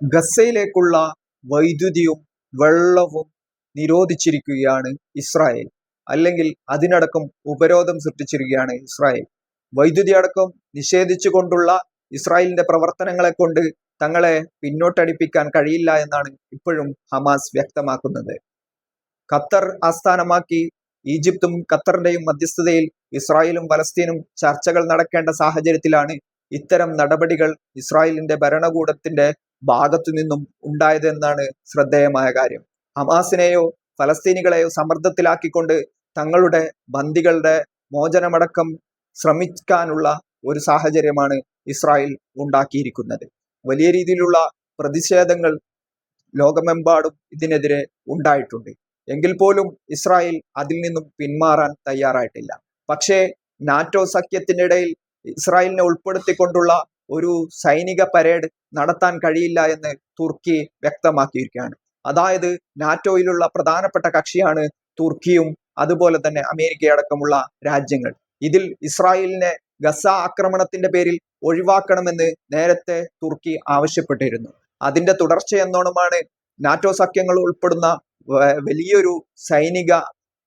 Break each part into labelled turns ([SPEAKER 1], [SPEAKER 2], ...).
[SPEAKER 1] ഗസയിലേക്കുള്ള വൈദ്യുതിയും വെള്ളവും നിരോധിച്ചിരിക്കുകയാണ് ഇസ്രായേൽ. അല്ലെങ്കിൽ അതിനടക്കം ഉപരോധം സൃഷ്ടിച്ചിരിക്കുകയാണ് ഇസ്രായേൽ. വൈദ്യുതി അടക്കം നിഷേധിച്ചുകൊണ്ടുള്ള ഇസ്രായേലിന്റെ പ്രവർത്തനങ്ങളെ കൊണ്ട് തങ്ങളെ പിന്നോട്ടടിപ്പിക്കാൻ കഴിയില്ല എന്നാണ് ഇപ്പോഴും ഹമാസ് വ്യക്തമാക്കുന്നത്. ഖത്തർ ആസ്ഥാനമാക്കി ഈജിപ്തും ഖത്തറിന്റെയും മധ്യസ്ഥതയിൽ ഇസ്രായേലും പലസ്തീനും ചർച്ചകൾ നടക്കേണ്ട സാഹചര്യത്തിലാണ് ഇത്തരം നടപടികൾ ഇസ്രായേലിന്റെ ഭരണകൂടത്തിന്റെ ഭാഗത്തു നിന്നും ഉണ്ടായതെന്നാണ് ശ്രദ്ധേയമായ കാര്യം. ഹമാസിനെയോ ഫലസ്തീനികളെയോ സമ്മർദ്ദത്തിലാക്കിക്കൊണ്ട് തങ്ങളുടെ ബന്ദികളുടെ മോചനമടക്കം ശ്രമിക്കാനുള്ള ഒരു സാഹചര്യമാണ് ഇസ്രായേൽ ഉണ്ടാക്കിയിരിക്കുന്നത്. വലിയ രീതിയിലുള്ള പ്രതിഷേധങ്ങൾ ലോകമെമ്പാടും ഇതിനെതിരെ ഉണ്ടായിട്ടുണ്ട്. എങ്കിൽ പോലും ഇസ്രായേൽ അതിൽ നിന്നും പിന്മാറാൻ തയ്യാറായിട്ടില്ല. പക്ഷേ നാറ്റോ സഖ്യത്തിനിടയിൽ ഇസ്രായേലിനെ ഉൾപ്പെടുത്തിക്കൊണ്ടുള്ള ഒരു സൈനിക പരേഡ് നടത്താൻ കഴിയില്ല എന്ന് തുർക്കി വ്യക്തമാക്കിയിരിക്കുകയാണ്. അതായത് നാറ്റോയിലുള്ള പ്രധാനപ്പെട്ട കക്ഷിയാണ് തുർക്കിയും അതുപോലെ തന്നെ അമേരിക്കയടക്കമുള്ള രാജ്യങ്ങൾ. ഇതിൽ ഇസ്രായേലിനെ ഗസ ആക്രമണത്തിന്റെ പേരിൽ ഒഴിവാക്കണമെന്ന് നേരത്തെ തുർക്കി ആവശ്യപ്പെട്ടിരുന്നു. അതിന്റെ തുടർച്ചയെന്നോണമാണ് നാറ്റോ സഖ്യങ്ങൾ ഉൾപ്പെടുന്ന വലിയൊരു സൈനിക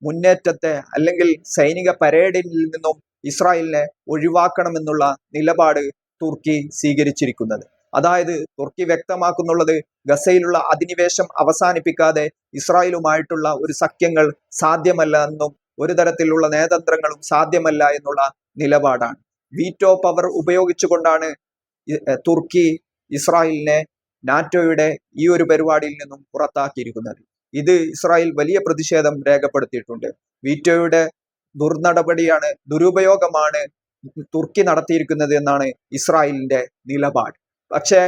[SPEAKER 1] മുന്നേറ്റത്തെ അല്ലെങ്കിൽ സൈനിക പരേഡിൽ നിന്നും ഇസ്രായേലിനെ ഒഴിവാക്കണമെന്നുള്ള നിലപാട് തുർക്കി സ്വീകരിച്ചിരിക്കുന്നത്. അതായത് തുർക്കി വ്യക്തമാക്കുന്നുള്ളത് ഗസയിലുള്ള അധിനിവേശം അവസാനിപ്പിക്കാതെ ഇസ്രായേലുമായിട്ടുള്ള ഒരു സഖ്യങ്ങൾ സാധ്യമല്ല എന്നും ഒരു തരത്തിലുള്ള നയതന്ത്രങ്ങളും സാധ്യമല്ല എന്നുള്ള നിലപാടാണ്. വീറ്റോ പവർ ഉപയോഗിച്ചുകൊണ്ടാണ് തുർക്കി ഇസ്രായേലിനെ നാറ്റോയുടെ ഈ ഒരു പരിപാടിയിൽ നിന്നും പുറത്താക്കിയിരിക്കുന്നത്. ഇത് ഇസ്രായേൽ വലിയ പ്രതിഷേധം രേഖപ്പെടുത്തിയിട്ടുണ്ട്. വീറ്റോയുടെ ദുർനടപടിയാണ് ദുരുപയോഗമാണ് തുർക്കി നടത്തിയിരിക്കുന്നത് എന്നാണ് ഇസ്രായേലിന്റെ നിലപാട്. പക്ഷേ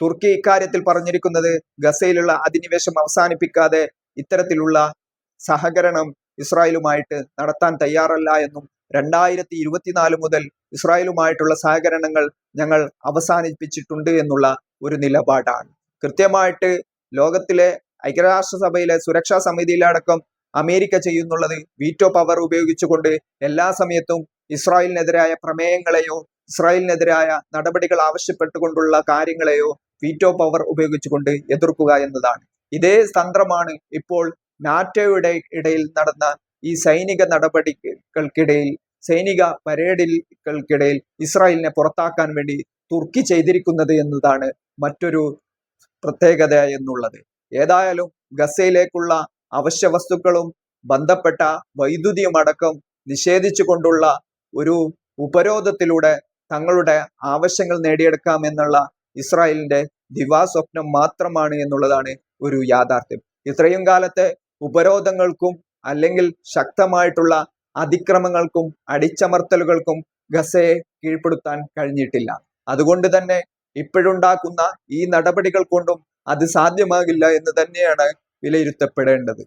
[SPEAKER 1] തുർക്കി ഇക്കാര്യത്തിൽ പറഞ്ഞിരിക്കുന്നത് ഗസയിലുള്ള അധിനിവേശം അവസാനിപ്പിക്കാതെ ഇത്തരത്തിലുള്ള സഹകരണം ഇസ്രായേലുമായിട്ട് നടത്താൻ തയ്യാറല്ല എന്നും രണ്ടായിരത്തി ഇരുപത്തിനാല് മുതൽ ഇസ്രായേലുമായിട്ടുള്ള സഹകരണങ്ങൾ ഞങ്ങൾ അവസാനിപ്പിച്ചിട്ടുണ്ട് എന്നുള്ള ഒരു നിലപാടാണ്. കൃത്യമായിട്ട് ലോകത്തിലെ ഐക്യരാഷ്ട്രസഭയിലെ സുരക്ഷാ സമിതിയിലടക്കം അമേരിക്ക ചെയ്യുന്നുള്ളത് വീറ്റോ പവർ ഉപയോഗിച്ചുകൊണ്ട് എല്ലാ സമയത്തും ഇസ്രായേലിനെതിരായ പ്രമേയങ്ങളെയോ ഇസ്രായേലിനെതിരായ നടപടികൾ ആവശ്യപ്പെട്ടുകൊണ്ടുള്ള കാര്യങ്ങളെയോ വീറ്റോ പവർ ഉപയോഗിച്ചുകൊണ്ട് എതിർക്കുക എന്നതാണ്. ഇതേ തന്ത്രമാണ് ഇപ്പോൾ നാറ്റോയുടെ ഇടയിൽ നടന്ന ഈ സൈനിക നടപടികൾക്കിടയിൽ സൈനിക പരേഡുകൾക്കിടയിൽ ഇസ്രായേലിനെ പുറത്താക്കാൻ വേണ്ടി തുർക്കി ചെയ്തിരിക്കുന്നത് എന്നതാണ് മറ്റൊരു പ്രത്യേകത എന്നുള്ളത്. ഏതായാലും ഗസയിലേക്കുള്ള അവശ്യ വസ്തുക്കളും ബന്ധപ്പെട്ട വൈദ്യുതിയും അടക്കം നിഷേധിച്ചുകൊണ്ടുള്ള ഒരു ഉപരോധത്തിലൂടെ തങ്ങളുടെ ആവശ്യങ്ങൾ നേടിയെടുക്കാം എന്നുള്ള ഇസ്രായേലിന്റെ ദിവാസ്വപ്നം മാത്രമാണ് എന്നുള്ളതാണ് ഒരു യാഥാർത്ഥ്യം. ഇത്രയും കാലത്തെ ഉപരോധങ്ങൾക്കും അല്ലെങ്കിൽ ശക്തമായിട്ടുള്ള അതിക്രമങ്ങൾക്കും അടിച്ചമർത്തലുകൾക്കും ഗസയെ കീഴ്പ്പെടുത്താൻ കഴിഞ്ഞിട്ടില്ല. അതുകൊണ്ട് തന്നെ ഇപ്പോഴുണ്ടാക്കുന്ന ഈ നടപടികൾ കൊണ്ടും അത് സാധ്യമാകില്ല എന്ന് തന്നെയാണ് വിലയിരുത്തപ്പെടേണ്ടത്.